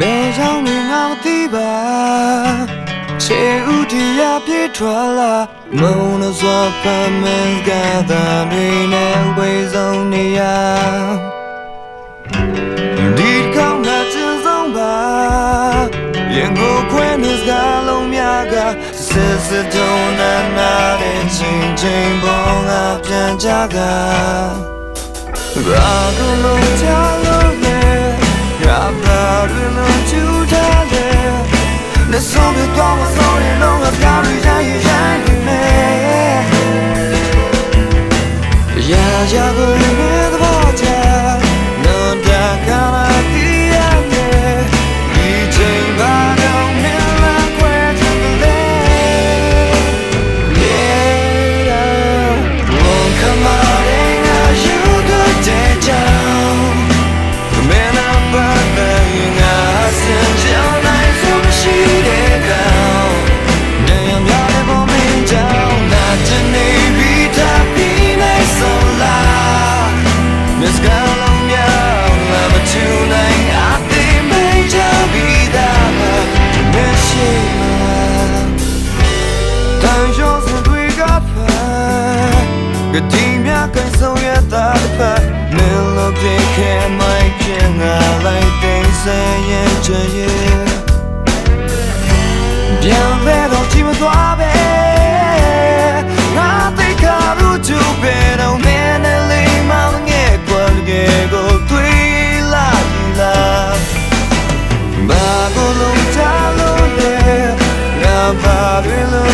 ကြောင့်လည်းငါမသိပါချေဦးတရားပြေးထွက်လာမုံလို့စွာဖမ်းမင်းကသာတွေနဲ့ဝေဆုံးနေရဒီကောင်းတဲ့ကျဉ်ဆုံးပါရင်ကိုခွဲနေစကားလုံးများကစစ်စစ်တုံးနာနာတဲ့ချင်းချင်းပေါ်ငါပြန်ကြကရာဂလုံးချလို့လေ ရာဘာရလုံးချူ ကတိမြကိန်းဆုံးရတာတစ်ဖက်မင်းလို့ပြခဲမိုက်ခင်ငါလိုက်တဲ့ဆယ်ရဲ့ချင်ရဲ့ပြန်ပဲတော့ကြည့်မသွားပဲငါသိခါလို့ကျူပဲတော့မင်းနဲ့လေးမောင်ငယ်ကွယ်ကိုတွေ့လာလာဘာကိုလုံးချလို့လဲငါဘာတွေလုံး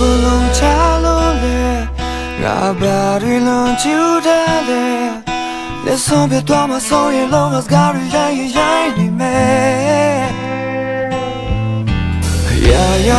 ကိုလုံးချလို့လေငါဘာတွေလုံးချူတယ်လေလက်ဆုံးပြတော့မဆုံးရင်လုံးကစကားတွေရိုင်းရိုင်းနေမယ်ရာရာ